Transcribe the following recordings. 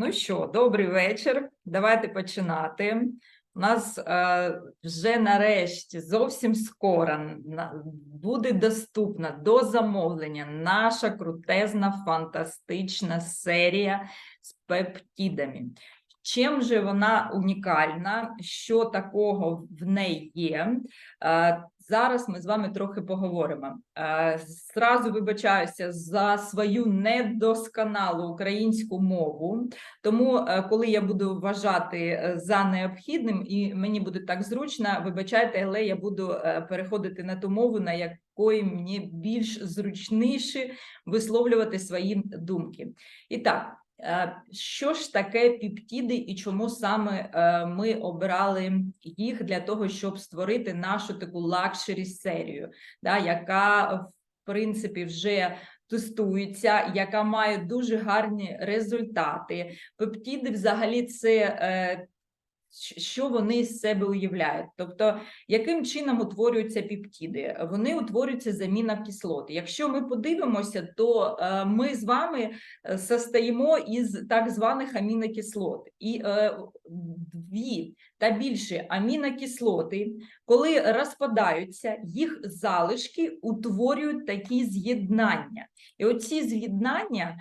Ну що, добрий вечір. Давайте починати. У нас е, вже нарешті зовсім скоро буде доступна до замовлення наша крутезна фантастична серія з пептидами. Чим же вона унікальна? Що такого в неї є? Е, Зараз ми з вами трохи поговоримо. Е, Зразу вибачаюся за свою недосконалу українську мову. Тому, е, коли я буду вважати за необхідним, і мені буде так зручно, вибачайте, але я буду переходити на ту мову, на якої мені більш зручніше висловлювати свої думки. І так, що ж таке піптіди і чому саме е, ми обирали їх для того, щоб створити нашу таку лакшері серію, да, яка в принципі вже тестується, яка має дуже гарні результати. Пептіди, взагалі, це е, що вони з себе уявляють. Тобто, яким чином утворюються пептиди? Вони утворюються з амінокислот. Якщо ми подивимося, то е, ми з вами е, состоїмо із так званих амінокислот. І е, дві та більше амінокислоти, коли розпадаються, їх залишки утворюють такі з'єднання. І оці з'єднання,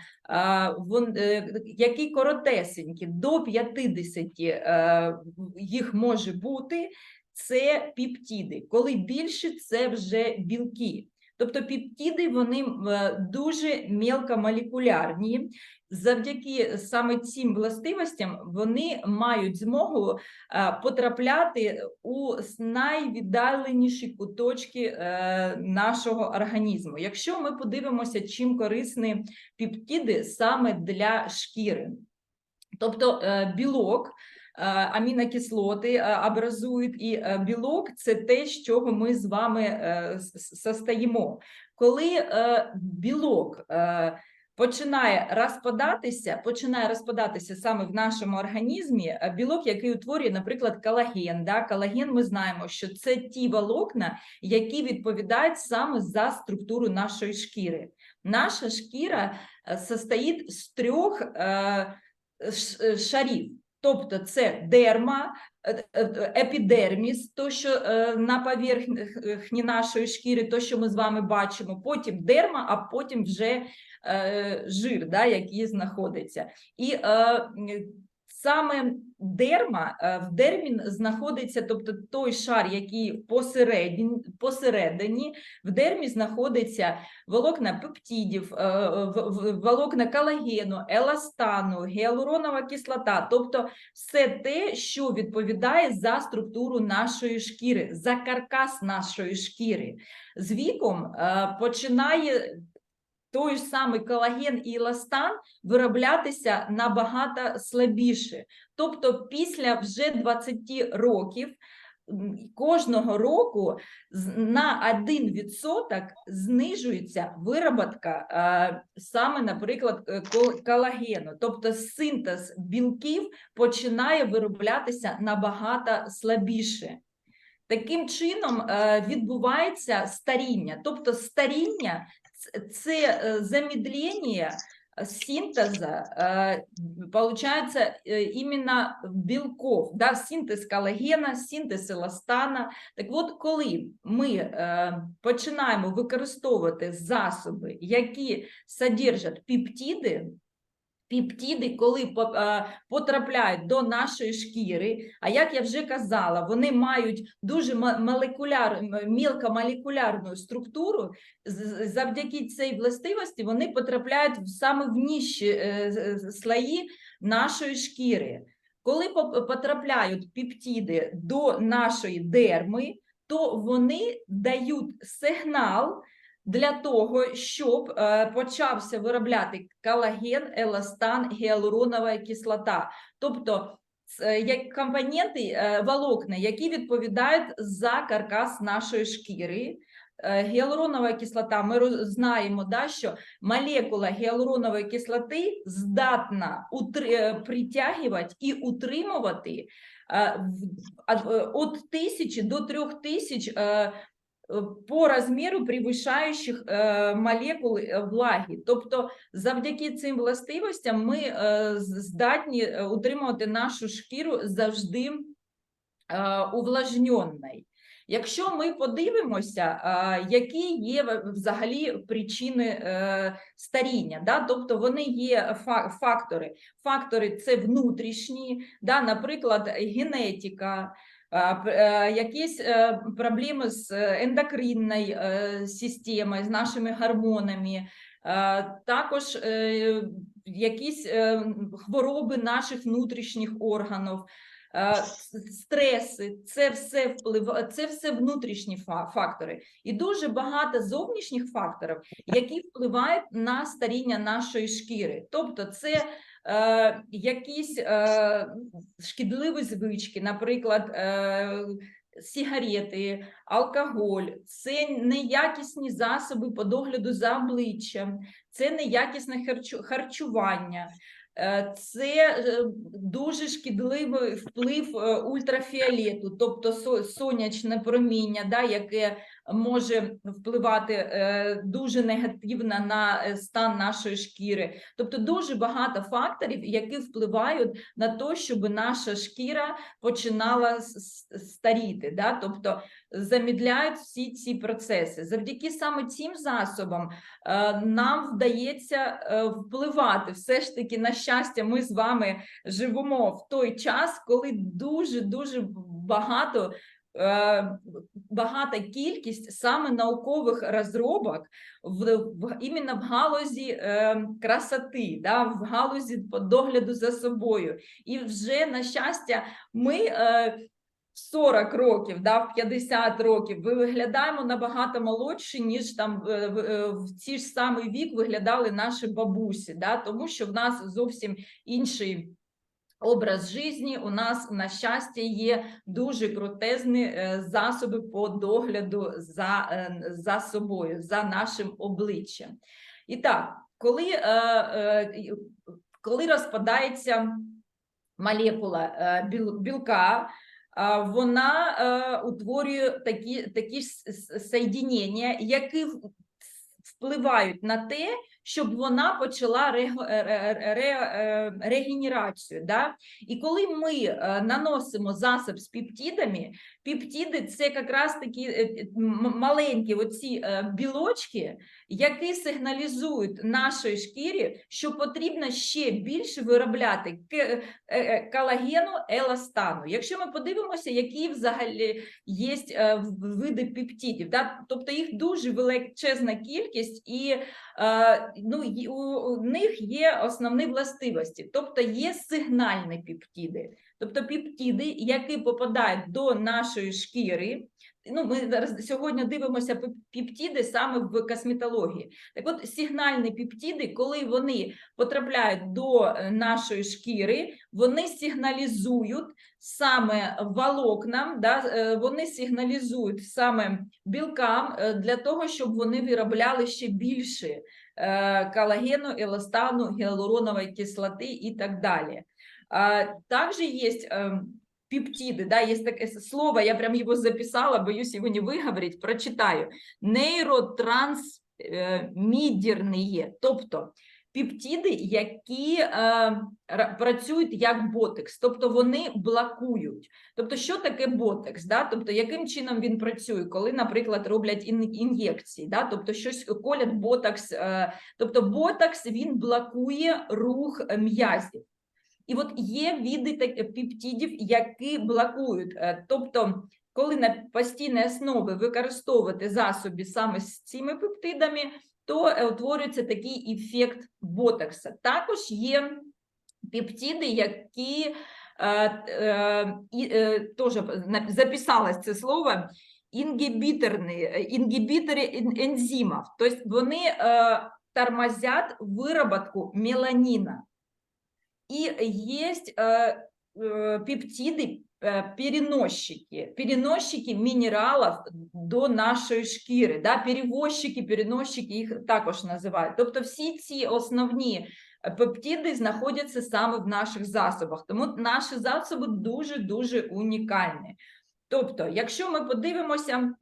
вон, е, які коротесенькі, до 50 е, їх може бути, це пептиди. Коли більше, це вже білки. Тобто пептиди вони е, дуже мелкомолекулярні. Завдяки саме цим властивостям вони мають змогу е, потрапляти у найвіддаленіші куточки е, нашого організму. Якщо ми подивимося, чим корисні пептиди саме для шкіри, тобто білок. Е, Амінокислоти е, образують, і е, білок це те, з чого ми з вами состоїмо. Коли білок починає розпадатися, починає розпадатися саме в нашому організмі білок, який утворює, наприклад, колаген. Да? Колаген ми знаємо, що це ті волокна, які відповідають саме за структуру нашої шкіри. Наша шкіра состоїть з трьох шарів. Тобто це дерма, е, е, епідерміс, то, що е, на поверхні нашої шкіри, то, що ми з вами бачимо, потім дерма, а потім вже е, жир, да, який знаходиться. І е, саме дерма, е, в дермі знаходиться, тобто той шар, який посередині, посередині в дермі знаходиться волокна пептидів, е, волокна колагену, еластану, гіалуронова кислота, тобто все те, що відповідає за структуру нашої шкіри, за каркас нашої шкіри. З віком е, починає той ж самий колаген і еластан вироблятися набагато слабіше. Тобто, після вже 20 років кожного року на 1% знижується вироботка е, саме, наприклад, е, колагену. Тобто синтез білків починає вироблятися набагато слабіше. Таким чином е, відбувається старіння. Тобто старіння це е, замедлення синтеза, э, получается, э, именно білков, да, синтез коллагена, синтез еластана. Так от, коли ми починаємо використовувати засоби, які содержать пептиди, Пептиди, коли е, потрапляють до нашої шкіри, а як я вже казала, вони мають дуже молекуляр, мілкомолекулярну структуру. Завдяки цій властивості вони потрапляють в саме в нижчі е, слої нашої шкіри. Коли потрапляють пептиди до нашої дерми, то вони дають сигнал для того, щоб е, почався виробляти колаген, еластан, гіалуронова кислота, тобто як компоненти е, волокна, які відповідають за каркас нашої шкіри. Е, Гіалуронова кислота, ми знаємо, да, що молекула гіалуронової кислоти здатна е, притягувати і утримувати е, е, від тисячі до трьох тисяч е, по розміру превышаючих е, молекул е, влаги. Тобто, завдяки цим властивостям ми здатні утримувати нашу шкіру завжди е, увлажненою. Якщо ми подивимося, е, які є взагалі причини е, старіння, да? тобто вони є фактори. Фактори це внутрішні, да? наприклад, генетика, якісь е, проблеми з ендокринною е, системою, з нашими гормонами, е, також е, якісь е, хвороби наших внутрішніх органів. Е, Стреси, це все впливає, це все внутрішні фактори, і дуже багато зовнішніх факторів, які впливають на старіння нашої шкіри. Тобто, це е, якісь е, шкідливі звички, наприклад, е, сигарети, алкоголь, це неякісні засоби по догляду за обличчям, це неякісне харчу- харчування. Е, Це е, дуже шкідливий вплив е, ультрафіолету, тобто сонячне проміння, да, яке може впливати е, дуже негативно на е, стан нашої шкіри. Тобто дуже багато факторів, які впливають на те, щоб наша шкіра починала старіти. Да? Тобто замідляють всі ці процеси. Завдяки саме цим засобам е, нам вдається впливати. Все ж таки, на щастя, ми з вами живемо в той час, коли дуже дуже багато. Е, Багата кількість саме наукових розробок в, в іменно в галузі е, красоти, да, в галузі догляду за собою. І вже на щастя, ми е, в 40 років, да, в 50 років, ви виглядаємо набагато молодші, ніж там е, в, е, в ці ж самий вік виглядали наші бабусі, да, тому що в нас зовсім інший. Образ житті у нас на щастя є дуже крутезні е, засоби по догляду за, е, за собою, за нашим обличчям. І так, коли, е, коли розпадається молекула білка, вона утворює такі, такі ж с- с- які впливають на те, щоб вона почала е, ре- е, регенерацію. Да? І коли ми е, наносимо засоб з пептидами, пептиди це якраз такі е, е, маленькі оці е, білочки, які сигналізують нашій шкірі, що потрібно ще більше виробляти е, е, колагену, еластану. Якщо ми подивимося, які взагалі є е, види пептидів, да? тобто їх дуже величезна кількість, і е, ну, у, них є основні властивості, тобто є сигнальні пептиди, тобто пептиди, які попадають до нашої шкіри. Ну, ми зараз сьогодні дивимося пептиди саме в косметології. Так от сигнальні пептиди, коли вони потрапляють до е, нашої шкіри, вони сигналізують саме волокнам, да, е, вони сигналізують саме білкам е, для того, щоб вони виробляли ще більше е, колагену, еластану, гіалуронової кислоти і так далі. А, Также есть э, пептиды, да, есть такое слово, я прям его записала, боюсь его не выговорить, прочитаю. Нейротрансмідерні, тобто пептиди, які е, працюють як ботекс, тобто вони блокують. Тобто, що таке ботекс? Да? Тобто, яким чином він працює, коли, наприклад, роблять ін- ін'єкції, да? тобто щось колять ботокс, е, тобто ботокс він блокує рух м'язів. І от є види так- пептидів, які блокують. Е, Тобто, коли на постійній основі використовувати засоби саме з цими пептидами, то е, утворюється такий ефект ботокса. Також є пептиди, які е, е, і, е, теж на- записалось це слово. Інгібіторні, е, інгібітори ен- ензимів, тобто вони е, тормозять вироботку меланіна. И есть э, э, пептиды, э, переносчики, переносчики мінералів до нашої шкіри, да, перевозчики, переносчики їх також називають. Тобто всі ці основні е, пептиди знаходяться саме в наших засобах, тому наші засоби дуже-дуже унікальні. Тобто, якщо ми подивимося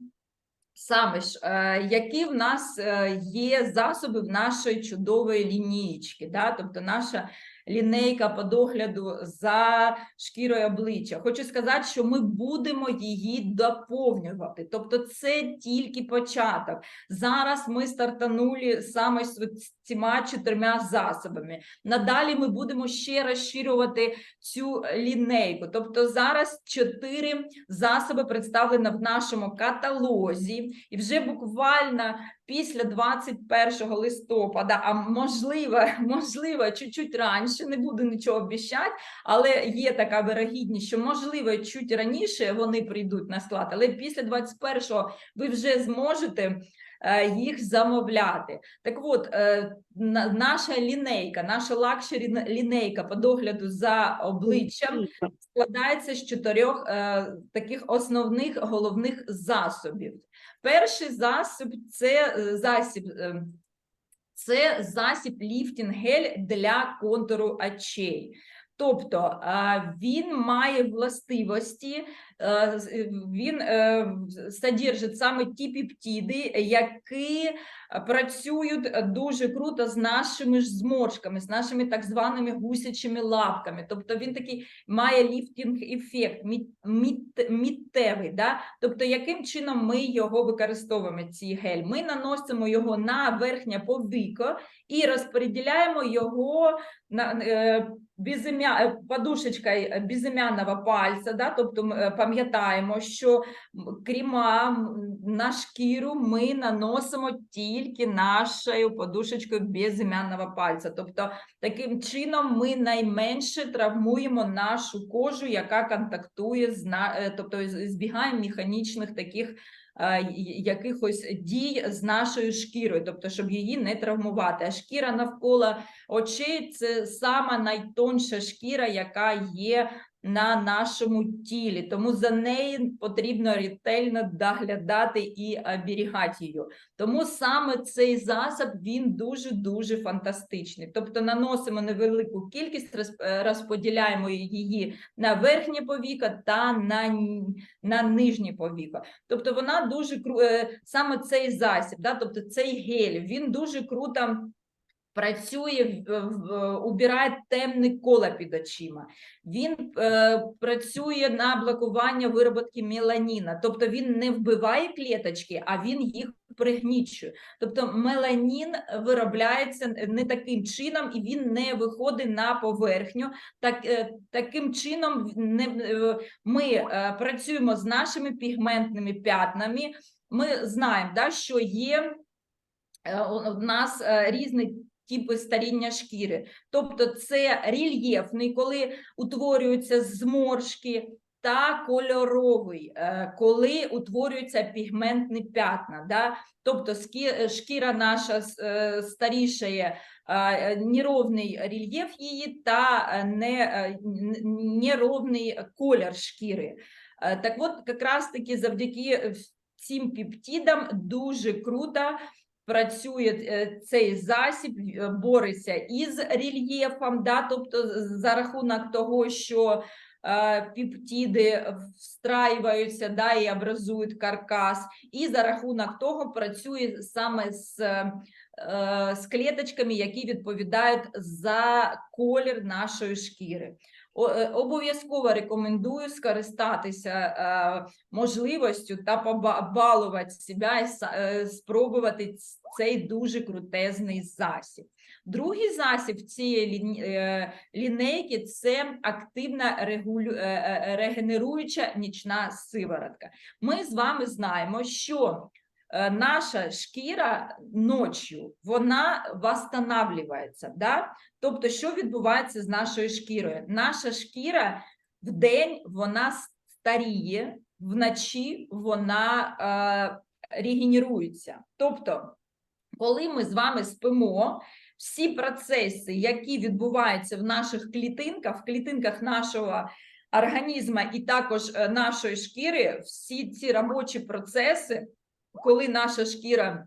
Саме ж, е, які в нас е, є засоби в нашої чудової лінієчки, да? тобто наша лінейка по догляду за шкірою обличчя. Хочу сказати, що ми будемо її доповнювати. Тобто, це тільки початок. Зараз ми стартанули саме з цими чотирма засобами. Надалі ми будемо ще розширювати цю лінейку. Тобто, зараз чотири засоби представлені в нашому каталозі, і вже буквально після 21 листопада, а можливо, можливо, чуть-чуть раніше, не буду нічого обіщати, але є така вирогідність, що можливо, чуть раніше вони прийдуть на склад, але після 21-го ви вже зможете е, їх замовляти. Так от, е, наша лінейка, наша лакшері лінейка по догляду за обличчям складається з чотирьох е, таких основних головних засобів. Перший засіб це е, засіб. е, Це засіб ліфтінг гель для контуру очей. Тобто е, він має властивості, е, е, він содержить саме ті пептиди, які працюють дуже круто з нашими ж зморшками, з нашими так званими гусячими лапками. Тобто він такий має ліфтінг ефект, міт, міт. Да? Тобто, яким чином ми його використовуємо, цей гель? Ми наносимо його на верхнє повіко і розподіляємо його на безім'я, е, подушечкою е, безім'яного пальця. Да? Тобто ми е, пам'ятаємо, що м, крема на шкіру ми наносимо тільки нашою подушечкою безім'яного пальця. Тобто таким чином ми найменше травмуємо нашу кожу, яка контактує з тобто з- збігаємо механічних таких якихось дій з нашою шкірою, тобто, щоб її не травмувати. А шкіра навколо очей це сама найтонша шкіра, яка є на нашому тілі. Тому за неї потрібно ретельно доглядати і оберігати її. Тому саме цей засіб він дуже дуже фантастичний. Тобто наносимо невелику кількість, е, розподіляємо її на верхнє повіко та на, на нижнє повіко. Тобто вона дуже е, саме цей засіб, да, тобто цей гель, він дуже круто. Працює, в- в- убирає темне коло під очима. Він е, працює на блокування вироботки меланіна, тобто він не вбиває клеточки, а він їх пригнічує. Тобто меланін виробляється не таким чином, і він не виходить на поверхню. Так, е, таким чином не, е, ми е, працюємо з нашими пігментними п'ятнами. Ми знаємо, да, що є е, у нас е, різні типи старіння шкіри. Тобто це рельєфний, коли утворюються зморшки, та кольоровий, е, коли утворюються пігментні п'ятна. Да? Тобто шкіра наша е, старішає, е, неровний рельєф її та не, неровний колір шкіри. Так от, якраз таки завдяки цим пептидам дуже круто працює е, цей засіб, е, бореться із рельєфом, да, тобто за рахунок того, що е, пептиди встраюються да, і образують каркас, і за рахунок того працює саме з, з клеточками, які відповідають за колір нашої шкіри. Е, Обов'язково рекомендую скористатися е, можливістю та побалувати себе і е, спробувати цей дуже крутезний засіб. Другий засіб цієї лінейки це активна регулю... регенеруюча нічна сиворотка. Ми з вами знаємо, що наша шкіра ночі вона восстанавливається. Да? Тобто, що відбувається з нашою шкірою? Наша шкіра в день вона старіє, вночі вона е, регенерується. Тобто, коли ми з вами спимо, всі процеси, які відбуваються в наших клітинках, в клітинках нашого організму і також е, нашої шкіри, всі ці робочі процеси, коли наша шкіра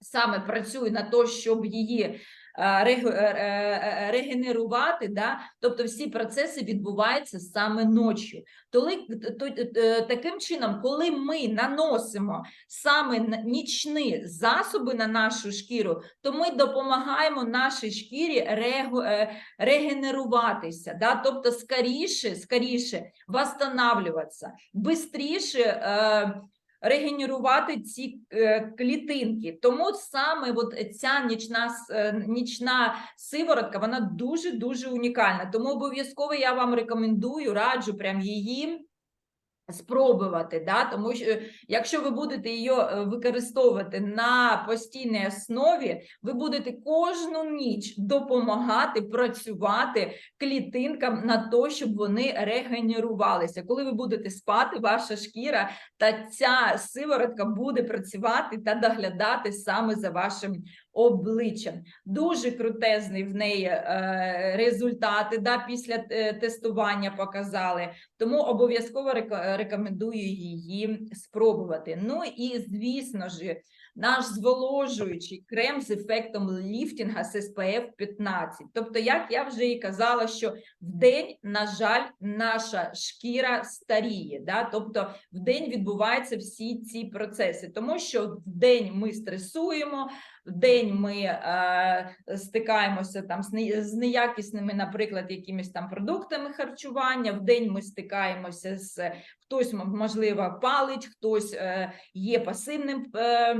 саме працює на те, щоб її е, е, е, регенерувати, да? тобто всі процеси відбуваються саме ночі. Толи, то, таким чином, коли ми наносимо саме нічні засоби на нашу шкіру, то ми допомагаємо нашій шкірі регенеруватися, да? тобто скоріше, скоріше восстанавливатися, бистріше е, регенерувати ці е, клітинки. Тому саме от ця нічна, е, нічна сиворотка, вона дуже-дуже унікальна. Тому обов'язково я вам рекомендую, раджу прям її спробувати, да? тому що е, якщо ви будете її е, використовувати на постійній основі, ви будете кожну ніч допомагати працювати клітинкам на те, щоб вони регенерувалися. Коли ви будете спати, ваша шкіра та ця сиворотка буде працювати та доглядати саме за вашим обличчям. Дуже крутезний в неї е, результати да, після е, тестування показали. Тому обов'язково рек- рекомендую її спробувати. Ну і звісно ж, наш зволожуючий крем з ефектом ліфтінга з SPF 15. Тобто, як я вже і казала, що в день, на жаль, наша шкіра старіє. Да? Тобто, в день відбуваються всі ці процеси, тому що в день ми стресуємо. В день ми е, стикаємося там з, не, з неякісними, наприклад, якимись там продуктами харчування. В день ми стикаємося з хтось, можливо, палить, хтось е, є пасивним. Е,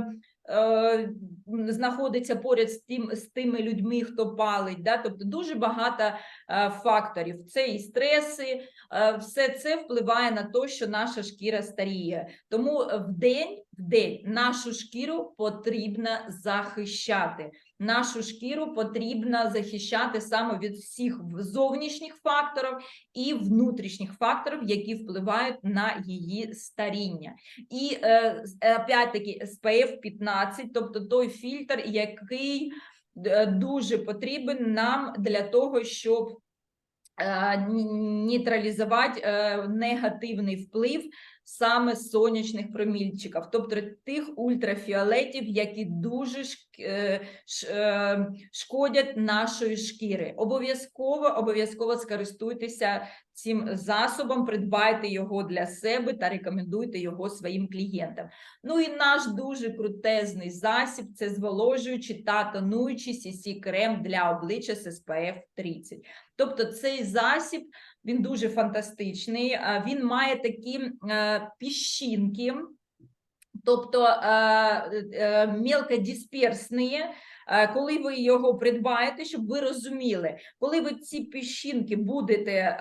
знаходиться поряд з тим з тими людьми, хто палить, да? тобто дуже багато е, факторів. Це і стреси, е, все це впливає на те, що наша шкіра старіє. Тому е, в день, в день нашу шкіру потрібно захищати. Нашу шкіру потрібно захищати саме від всіх зовнішніх факторів і внутрішніх факторів, які впливають на її старіння. І е, е, опять-таки SPF 15, тобто той фільтр, який е, дуже потрібен нам для того, щоб е, нейтралізувати негативний вплив саме сонячних промільчиків, тобто тих ультрафіолетів, які дуже е, е, шкодять нашої шкіри. Обов'язково обов'язково скористуйтеся цим засобом, придбайте його для себе та рекомендуйте його своїм клієнтам. Ну і наш дуже крутезний засіб це зволожуючий та тонуючий CC крем для обличчя з SPF 30. Тобто цей засіб він дуже фантастичний. Він має такі е, піщинки, тобто е, е, мелкодисперсні. Коли ви його придбаєте, щоб ви розуміли, коли ви ці піщинки будете,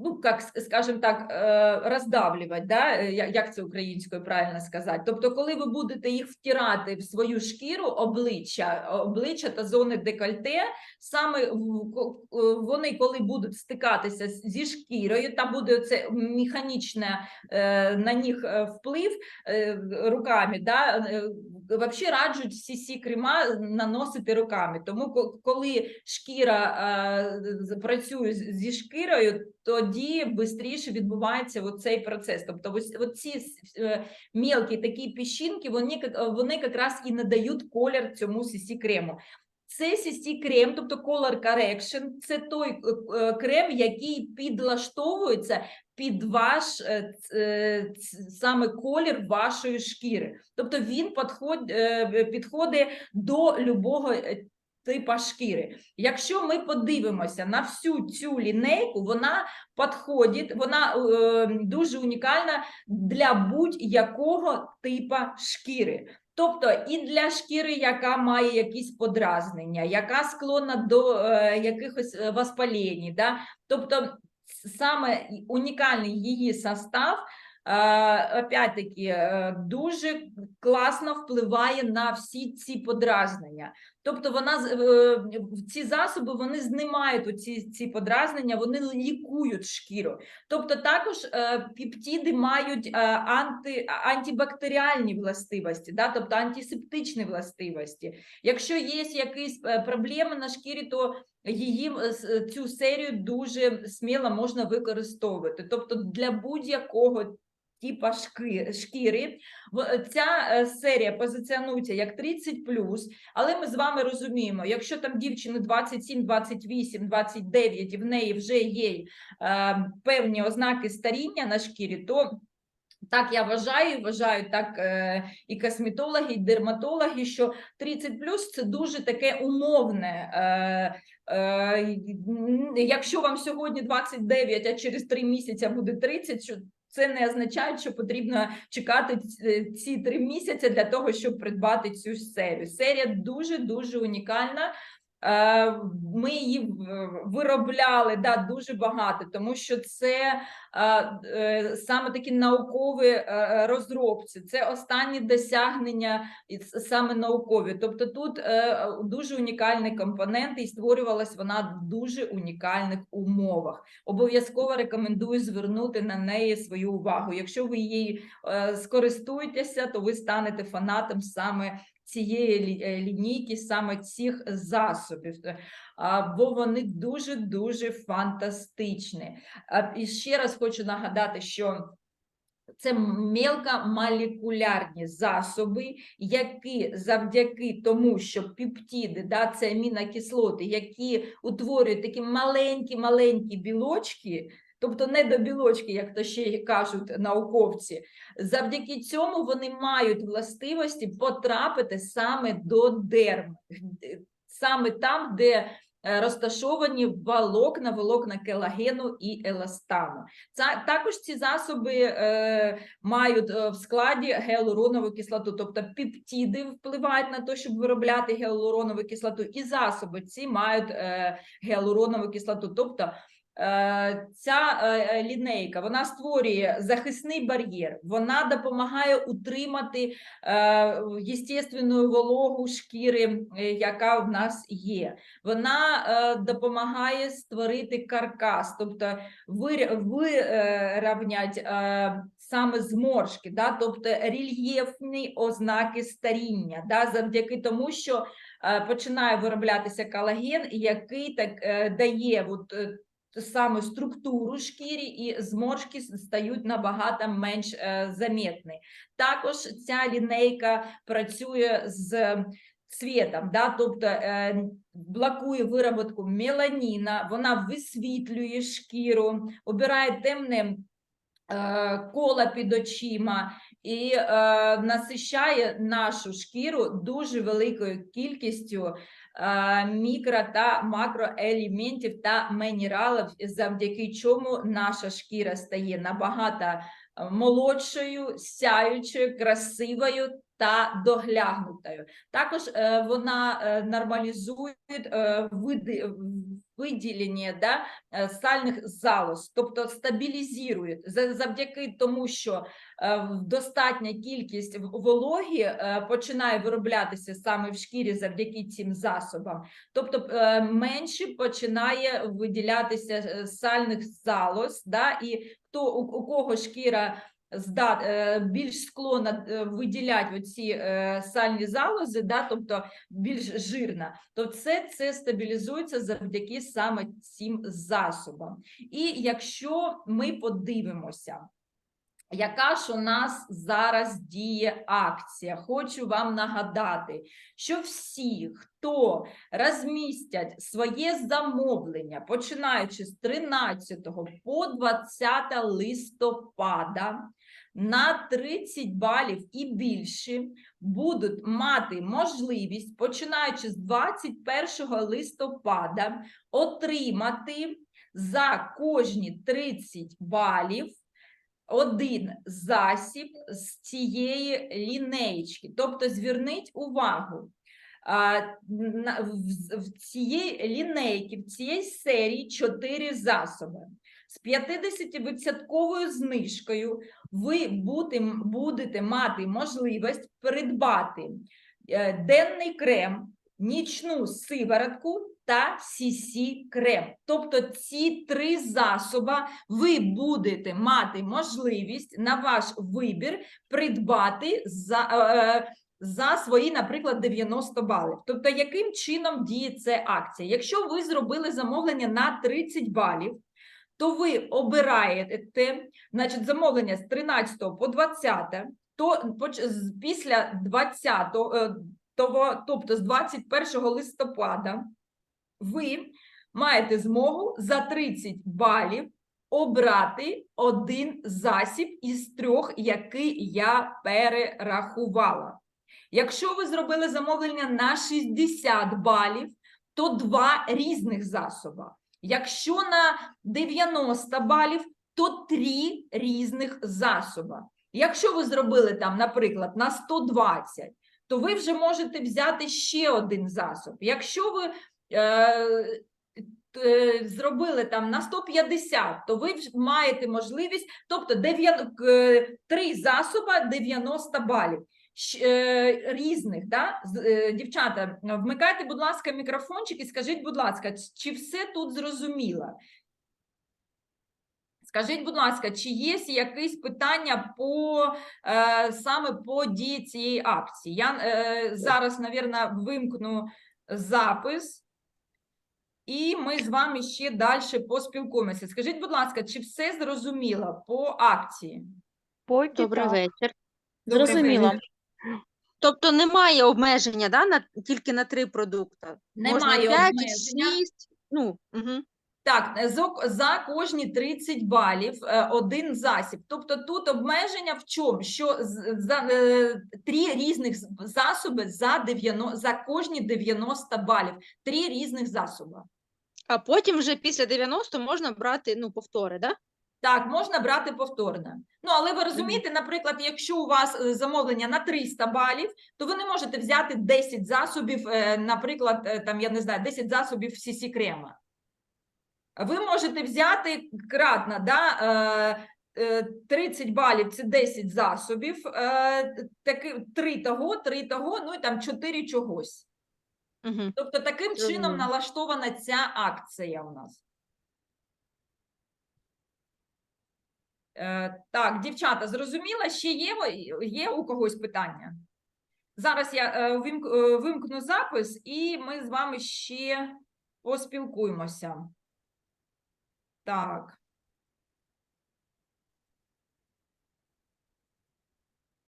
ну як с- скажем так, е, роздавлювати, да? е, як це українською правильно сказати? Тобто, коли ви будете їх втирати в свою шкіру, обличчя, обличчя та зони декольте, саме е, вони, коли будуть стикатися зі шкірою, та буде це механічне е, на них е, вплив е, руками, да, е, Вообще раджуть всі ці крема наносити руками. Тому ко- коли шкіра е, працює зі шкірою, тоді швидше відбувається цей процес. Тобто, ось ці е, мелкі такі піщинки, вони, вони якраз і надають колір цьому сісі крему. Це CC крем, тобто Color Correction, це той е, е, крем, який підлаштовується під ваш е, саме колір вашої шкіри. Тобто він підход, підходить до любого типа шкіри. Якщо ми подивимося на всю цю лінейку, вона підходить, вона е, дуже унікальна для будь-якого типа шкіри. Тобто і для шкіри, яка має якісь подразнення, яка склонна до е, якихось е, воспалень, да? тобто саме унікальний її состав, е, опять-таки, е, дуже класно впливає на всі ці подразнення. Тобто вона е, в- ці засоби вони знімають ці, ці подразнення, вони лікують шкіру. Тобто також е, пептиди мають е, анти, антибактеріальні властивості, да? тобто антисептичні властивості. Якщо є якісь проблеми на шкірі, то її цю серію дуже сміло можна використовувати. Тобто для будь-якого типа шкіри. Ця е, серія позиціонується як 30 але ми з вами розуміємо, якщо там дівчини 27, 28, 29 і в неї вже є е, певні ознаки старіння на шкірі, то так я вважаю, вважаю так е, і косметологи, і дерматологи, що 30 це дуже таке умовне. Якщо вам сьогодні 29, а через 3 місяці буде 30, що це не означає, що потрібно чекати ці три місяці для того, щоб придбати цю серію. Серія дуже дуже унікальна. Е, Ми її виробляли да, дуже багато, тому що це е, е, саме такі наукові розробці, це останні досягнення саме наукові. Тобто тут дуже унікальний компонент, і створювалась вона в дуже унікальних умовах. Обов'язково рекомендую звернути на неї свою увагу. Якщо ви її скористуєтеся, то ви станете фанатом саме цієї е, лінійки, саме цих засобів, Е, бо вони дуже дуже фантастичні. І ще раз хочу нагадати, що це мелкомолекулярні засоби, які завдяки тому, що пептиди, да, це амінокислоти, які утворюють такі маленькі-маленькі білочки, тобто не до білочки, як то ще кажуть науковці, завдяки цьому вони мають властивості потрапити саме до дерми, г- саме там, де е, розташовані волокна, волокна колагену і еластану. Це також ці засоби е, мають е, в складі гіалуронову кислоту, тобто пептиди впливають на те, щоб виробляти гіалуронову кислоту, і засоби ці мають е, гіалуронову кислоту. Тобто ця е, лінейка вона створює захисний бар'єр, вона допомагає утримати е, естественну вологу шкіри, е, яка в нас є. Вона е, допомагає створити каркас, тобто вир- вирівнять е, саме зморшки, да, тобто рельєфні ознаки старіння, да, завдяки тому, що е, починає вироблятися колаген, який так е, дає от, е, саме структуру шкірі, і зморшки стають набагато менш е, замітні. Також ця лінейка працює з цвітом, да, тобто е, блокує вироботку меланіна, вона висвітлює шкіру, обирає темне е, кола під очима і е, насищає нашу шкіру дуже великою кількістю мікро та макроелементів та мінералів, завдяки чому наша шкіра стає набагато е, молодшою, сяючою, красивою та доглянутою. Також е, вона е, нормалізує виділення да, е, сальних залоз, тобто стабілізує завдяки тому, що е, достатня кількість вологі е, починає вироблятися саме в шкірі завдяки цим засобам, тобто менше починає виділятися сальних залоз, да, і хто у, кого шкіра більш склонна е, виділяти оці е, сальні залози, да, тобто більш жирна, то це, це стабілізується завдяки саме цим засобам. І якщо ми подивимося, яка ж у нас зараз діє акція? Хочу вам нагадати, що всі, хто розмістять своє замовлення, починаючи з 13 по 20 листопада, на 30 балів і більше будуть мати можливість, починаючи з 21 листопада, отримати за кожні 30 балів один засіб з цієї лінейки. Тобто зверніть увагу. В цієї лінейки, в цій серії 4 засоби. З 50% знижкою ви будете мати можливість придбати е, денний крем, нічну сиворотку та CC крем. Тобто ці три засоби ви будете мати можливість на ваш вибір придбати за, е, за свої, наприклад, 90 балів. Тобто, яким чином діє ця акція? Якщо ви зробили замовлення на 30 балів, то ви обираєте, значить, замовлення з 13 по 20, то після 20, е, тобто з 21 листопада, ви маєте змогу за 30 балів обрати один засіб із трьох, який я перерахувала. Якщо ви зробили замовлення на 60 балів, то два різних засоби. Якщо на 90 балів, то три різних засоби. Якщо ви зробили там, наприклад, на 120, то ви вже можете взяти ще один засіб. Якщо ви е, е, зробили там на 150, то ви вже маєте можливість, тобто 9, е, три засоби 90 балів. Е, Різних, да? З- е, дівчата, вмикайте, будь ласка, мікрофончик і скажіть, будь ласка, чи все тут зрозуміло? Скажіть, будь ласка, чи є якісь питання по е, саме по дії цієї акції? Я е, зараз, мабуть, вимкну запис, і ми з вами ще далі поспілкуємося. Скажіть, будь ласка, чи все зрозуміло по акції? Поки Добрий так. вечір. Добрий Зрозуміло. вечір. Тобто немає обмеження да, на, тільки на три продукти? Можна Немає 5, обмеження. 6, ну, угу. Так, е, за, за кожні 30 балів е, один засіб. Тобто тут обмеження в чому? Що з- за е, три різних з- засоби за 90, за кожні 90 балів. Три різних засоби. А потім вже після 90 можна брати ну, повтори, да? Так, можна брати повторне. Ну, але ви розумієте, наприклад, якщо у вас е, замовлення на 300 балів, то ви не можете взяти 10 засобів, е, наприклад, е, там, я не знаю, 10 засобів CC крема. Ви можете взяти кратно, да, е, е, 30 балів це 10 засобів, таки, 3 того, 3 того, ну і там 4 чогось. Угу. Тобто таким чином налаштована ця акція у нас. Так, дівчата, зрозуміла, ще є, є у когось питання? Зараз я е, е, вимкну запис, і ми з вами ще поспілкуємося. Так.